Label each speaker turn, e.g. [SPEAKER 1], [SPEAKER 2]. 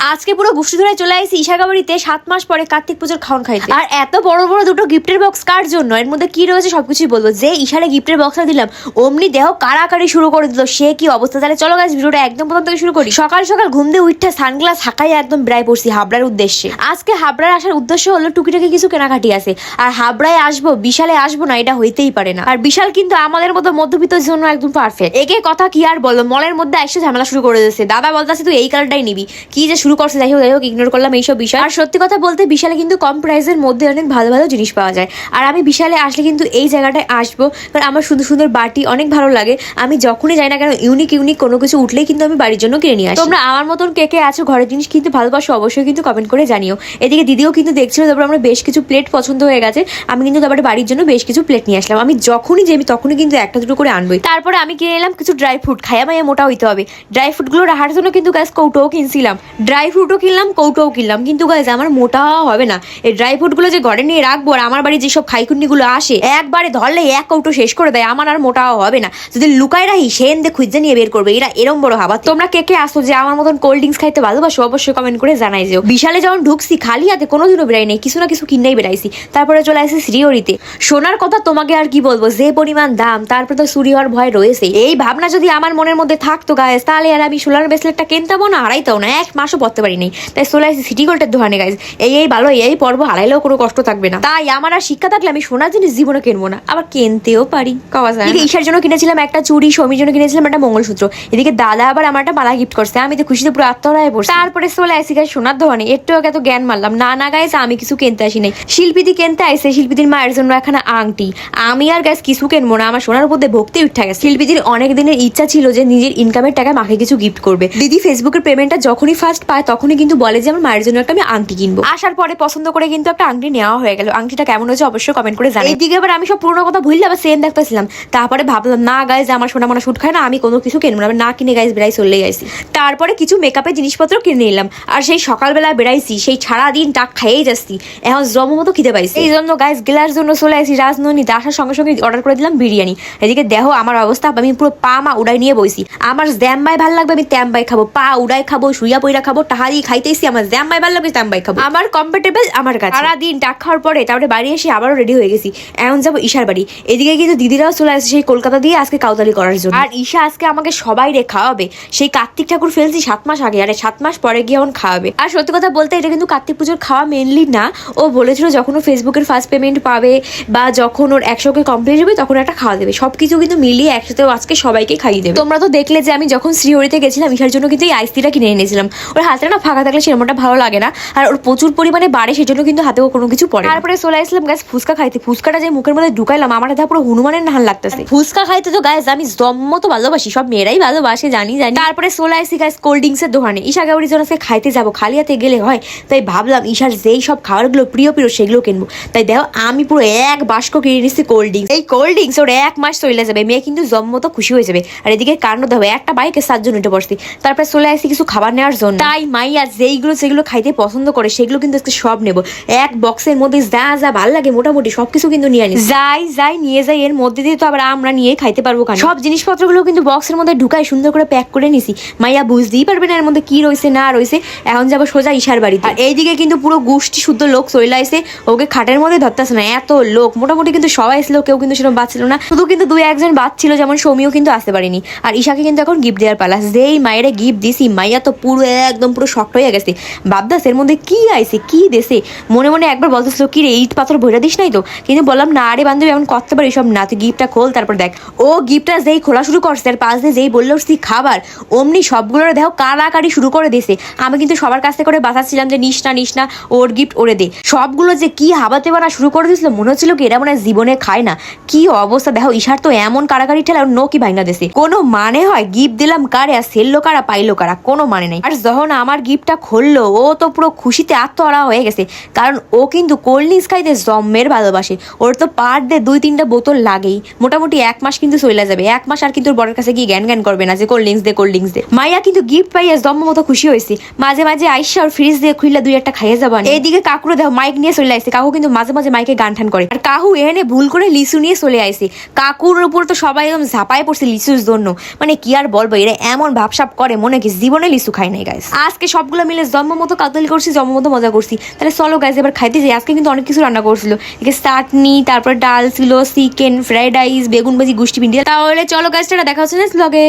[SPEAKER 1] আজকে পুরো গুষ্টি ধরে চলে আসি ঈশাগাবাড়িতে সাত মাস পরে কার্তিক পুজোর খাওয়ান খাইতে। আর এত বড় বড় দুটো গিফটের বক্স কার জন্য? এর মধ্যে কি রয়েছে সবকিছুই বলব। যে ঈশারে গিফটের বক্সটা দিলাম অমনি দেহ কাড়াকাড়ি শুরু করে দিল। সে কি অবস্থা? তাহলে চলো গাছ ভিডিওটা একদম প্রথম থেকে শুরু করি। সকাল সকাল ঘুম দিয়ে উঠতে সানগ্লাস হাঁকাই একদম বেড়াই পড়ছি হাবড়ার উদ্দেশ্যে। আজকে হাবড়ার আসার উদ্দেশ্য হলো টুকিটাকি কিছু কেনাকাটি আছে। আর হাবড়ায় আসব বিশালে আসব না এটা হইতেই পারে না। আর বিশাল কিন্তু আমাদের মতো মধ্যবিত্তের জন্য একদম পারফেক্ট একে কথা কি আর বলো মলের মধ্যে এসে ঝামেলা শুরু করে দিয়েছে। দাদা বলতেছে তুই এই কালারটাই নিবি। কি যে শুরু করছে যাই হোক যাই হোক ইগনোর করলাম এইসব বিষয়। আর সত্যি কথা বলতে, বিশালে কিন্তু কম প্রাইসের মধ্যে অনেক ভালো ভালো জিনিস পাওয়া যায়। আর আমি বিশালে আসলে কিন্তু এই জায়গাটায় আসব, কারণ আমার সুন্দর সুন্দর বাটি অনেক ভালো লাগে। আমি যখনই যাই না কেন ইউনিক ইউনিক কোনো কিছু উঠলেই কিন্তু আমি বাড়ির জন্য কিনে নিয়ে আসি। তোমরা আমার মতন কে কে আছো, ঘরের জিনিস কিন্তু ভালোবাসো, অবশ্যই কিন্তু কমেন্ট করে জানিও। এদিকে দিদিও কিন্তু দেখছিল, তারপর আমরা বেশ কিছু প্লেট পছন্দ হয়ে গেছে। আমি কিন্তু তারপরে বাড়ির জন্য বেশ কিছু প্লেট নিয়ে আসলাম। আমি যখনই যাই তখনই কিন্তু একটা দুটো করে আনবোই তারপরে আমি কিনে এলাম কিছু ড্রাই ফ্রুট খাইয়া মাইয়া মোটা হইতে হবে। ড্রাই ফ্রুটগুলো রাখার জন্য কিন্তু গাছ কৌটোও কিনছিলাম। ড্রাই ফ্রুটও কিনলাম, কৌটোও কিনলাম। কিন্তু গাছ আমার মোটা হবে না। এই ড্রাই ফ্রুটগুলো যে ঘরে নিয়ে রাখব আর আমার বাড়ি যেসব খাইকুন্নিগুলো আসে, একবারে ধরলে এক কৌটো শেষ করে দেয়, আমার আর মোটাও হবে না। যদি লুকায় রাখি সেন দিয়ে খুঁজে নিয়ে বের করবে। এরা এরম বড় হাবা তোমরা কে কে আসো যে আমার মতন কোল্ড ড্রিঙ্কস খাইতে ভালোবাসো, অবশ্যই কমেন্ট করে জানাই যেও বিশালে যখন ঢুকছি, খালি হাতে কোনোদিনও বেড়াই নেই, কিছু না কিছু কিনাই বেড়াইছি। তারপরে চলে আসি শ্রীহরিতে। সোনার কথা তোমাকে আর কি বলব, যে পরিমাণ দাম, তারপরে তো চুরি হওয়ার ভয় রয়েছে এই ভাবনা যদি আমার মনের মধ্যে থাকতো গায়ে তাহলে আর আমি সোলার ব্রেসলেটটা কিনতামও না, হারাইতাও না। এক মাসও পড়তে পারি নাই তাই চলে আসি সিটি গোল্ডের দোকানে গাইজ এই এই ভালো এই পর্ব হারাইলেও কোনো কষ্ট থাকবে না। তাই আমার আর শিক্ষা থাকলে আমি সোনার জিনিস জীবনে কিনবো না। আবার কিনতেও পারি। কওয়া যায় এদিকে ঈশার জন্য কিনেছিলাম একটা চুড়ি সমীর জন্য কিনেছিলাম একটা মঙ্গলসূত্র। এদিকে দাদা আবার আমার একটা মালা গিফট করছে। আমি তো খুশিতে পুরো আত্মরায় পড়ছি। তারপরে চলে আসি গাছ সোনার দোকানে। একটু আগে তো জ্ঞান মারলাম। না না গাইছে আমি কিছু কিনতে আসি নাই। শিল্পীদি কিনতে আইসে শিল্পীদির মায়ের জন্য এখানে আংটি। আমি আর গাছ কিছু কিনবো না। আমার সোনার উপর ভক্তি উঠে গেছে। শিল্পীদির অনেক দিনের ইচ্ছা ছিল যে নিজের ইনকামের টাকা মাকে কিছু গিফট করবে। দিদি ফেসবুকের পেমেন্টটা যখনই ফার্স্ট পায় তখনই কিন্তু বলে যে আমার মায়ের জন্য একটা আমি আংটি কিনবো। আসার পরে পছন্দ করে কিন্তু একটা আংটি নেওয়া হয়ে গেল। আংটিটা কেমন হয়েছে অবশ্যই কমেন্ট করে জানাই। এইদিকে এবার আমি সব পুরোনো কথা ভুললে আবার সেম দেখতেছিলাম। তারপরে ভাবলাম না গাইজ আমার সোনা মোনা শুট খায় না আমি কোনো কিছু কিনবো না। না কিনে গাইজ বেড়াই চলেই আসি। তারপরে কিছু মেকআপের জিনিসপত্র কিনে নিলাম। আর সেই সকালবেলা বেড়াইছি সেই সারা দিন টাক খাইয়েই যাচ্ছি। এখন জম মতো খেতে পাইছি। এই জন্য গাইজ গেলার জন্য চলে আসি রাজনন্দিতে আসার সঙ্গে সঙ্গে অর্ডার করে দিলাম বিরিয়ানি। এদিকে দেহ আমার অবস্থা আমি পুরো পা মা উড়াই নিয়ে বইছি। আমার জ্যাম জ্যাম্বাই ভালো লাগবে আমি ত্যাম্বাই খাব পা উড়াই খাব শুইয়া পইরা খাব টাহারি খাইতেছি আমার জ্যাম্বাই ভালো লাগবে ত্যাম্বাই খাব। আমার কমফর্টেবল আমার কাছে। সারা দিন টাক খাওয়ার পরে তারপরে বাড়ি এসে আবারও রেডি হয়ে গেছি। এখন যাব ঈশার বাড়ি। এদিকে কিন্তু দিদিরাও চলে আসছে সেই কলকাতা দিয়ে আজকে কাউতালি করার জন্য। আর ঈশা আজকে আমাকে সবাই রে খাওয়াবে। সেই কার্তিক ঠাকুর ফেলছি সাত মাস আগে আরে সাত মাস পরে গিয়ে এখন খাওয়াবে। আর সত্যি কথা বলতে এটা কিন্তু কার্তিক পুজোর খাওয়া মেনলি না। ও বলেছিল যখন ও ফেসবুকের ফার্স্ট পেমেন্ট পাবে বা যখন ওর একশোকে কমপ্লিট হবে তখন একটা খাওয়া দেবে। সবকিছু কিন্তু মিলিয়ে একসাথে আজকে সবাইকে খাইয়ে দেবে। তোমরা তো দেখলে যে আমি যখন শ্রীহরিতে গেছিলাম ঈশার জন্য কিন্তু এই আইসিটা কিনে এনেছিলাম। ওর হাতে না ফাঁকা থাকলে সেরকমটা ভালো লাগে না। আর ওর প্রচুর পরিমাণে বাড়ে সেজন্য কিন্তু হাতেও কোনো কিছু পড়ে তারপরে চলে আসলাম গাছ ফুচকা খাইতে। ফুচকাটা যে মুখের মধ্যে ঢুকাইলাম আমার হাতে পুরো হনুমানের নাহান লাগতেছে। ফুচকা খাইতে তো গাছ আমি জম্ম তো ভালোবাসি সব মেয়েরাই ভালোবাসে জানি জানি। তারপরে চলে আসি গাছ কোল্ড ড্রিঙ্কসের দোকানে ঈশা জন্য আজকে খাইতে যাব খালি হাতে গেলে হয়। তাই ভাবলাম ঈশার যেই সব খাবারগুলো প্রিয় প্রিয় সেগুলো কিনবো। তাই দেখো আমি পুরো এক বাস্ক কিনে নিচ্ছি কোল্ড ড্রিঙ্কস এই কোল্ড ড্রিঙ্কস ওর এক মাস চলে যাবে মেয়ে কিন্তু জম্ম তো খুশি হয়ে যাবে। আর এদিকে কাণ্ড দেখো একটা বাইকে সাতজন উঠে পড়ছি তারপরে চলে আসি কিছু খাবার নেওয়ার জন্য। তাই মাইয়া যেইগুলো সেগুলো খাইতে পছন্দ করে সেগুলো কিন্তু আজকে সব নেব। এক বক্সের মধ্যে যা যা ভালো লাগে মোটামুটি সবকিছু কিন্তু নিয়ে আনি যাই যাই নিয়ে যাই এর মধ্যে দিয়ে তো আবার আমরা নিয়ে খাইতে পারব কেন? সব জিনিসপত্রগুলো কিন্তু বক্সের মধ্যে ঢুকাই সুন্দর করে প্যাক করে নিছি। মাইয়া বুঝতেই পারবে না এর মধ্যে কি রয়েছে না রয়েছে। এখন যাব সোজা ঈশার বাড়িতে। আর এইদিকে কিন্তু পুরো গোষ্ঠী শুদ্ধ লোক চলে আসে। ওকে খাটের মধ্যে ধরতেছে না এত লোক। মোটামুটি কিন্তু সবাই ছিল কেউ কিন্তু সেরকম বাচ্ছিল না। শুধু কিন্তু দুই একজন বাদ ছিল যেমন সৌমিও কিন্তু আসতে পারেনি। আর ঈশাকে কিন্তু এখন গিফট দেওয়ার পালা। যেই মায়েরে গিফট দিছি মাইয়া তো পুরো একদম পুরো শক্ত হয়ে গেছে। বাবদাস এর মধ্যে কি আইছে, কি দেশে মনে মনে একবার বলতেছিল কি রে, ইট পাথর ভরে দিস নাই তো? কিন্তু বললাম, না আরে বান্ধবী, এমন করতে পারি সব না তুই গিফটটা খোল, তারপর দেখ। ও গিফটটা যেই খোলা শুরু করছে আর পাশ দিয়ে যেই বলল তুই খাবার? অমনি সবগুলোর দেখো কাড়াকাড়ি শুরু করে দিছে আমি কিন্তু সবার কাছ থেকে করে বাঁচাচ্ছিলাম যে, নিস না নিস না, ওর গিফট ওরে দে। সবগুলো যে কি হাবাতে বানা শুরু করে দিয়েছিল, মনে হচ্ছিল কি এরা মনে জীবনে খায় না। কি অবস্থা দেখো ঈশার তো এমন কাড়াকাড়ি ঠেলা নো কি ভাইনা দেশে কোনো মানে হয়, গিফট দিলাম কারে, আর সেললো কারা, পাইলো কারা, কোনো মানে নাই। আর যখন আমার গিফটটা খুললো, ও তো পুরো খুশিতে আত্মহারা হয়ে গেছে। কারণ ও কিন্তু কোল্ড ড্রিঙ্কস খাইতে জম্মের ভালোবাসে। ওর তো পার দে দুই তিনটা বোতল লাগেই। মোটামুটি এক মাস কিন্তু চলে যাবে। এক মাস আর কিন্তু বড়ের কাছে গিয়ে জ্ঞান জ্ঞান করবে না যে কোল্ড ড্রিঙ্কস দে কোল্ড ড্রিঙ্কস দে। মাইয়া কিন্তু গিফট পাইয়া জম্ম মতো খুশি হয়েছে। মাঝে মাঝে আইসা ওর ফ্রিজ দিয়ে খুললে দুই একটা খাইয়ে যাবা এইদিকে কাকুরে দেখো মাইক নিয়ে চলে আসছে কাকু কিন্তু মাঝে মাঝে মাইকে গান ঠান করে। আর কাকু এনে ভুল করে লিচু নিয়ে চলে আসছে কাকুর উপর তো সবাই একদম ঝাপায় পড়ছে লিচুর জন্য। মানে কি আর বলব, এরা এমন ভাবসাপ করে মনে কি জীবনে লিচু খায় নাই গাইস আজকে সবগুলো মিলে জন্ম মতো কাতলি করছি, জন্ম মতো মজা করছি। তাহলে চলো গাইজ এবার খাইতে যাই। আজকে কিন্তু অনেক কিছু রান্না করছিল। এদিকে চাটনি, তারপর ডাল ছিল, চিকেন, ফ্রাইড রাইস, বেগুন ভাজি গুষ্টি পিন্ডি তাহলে চলো গাছটা দেখা হচ্ছে ব্লগে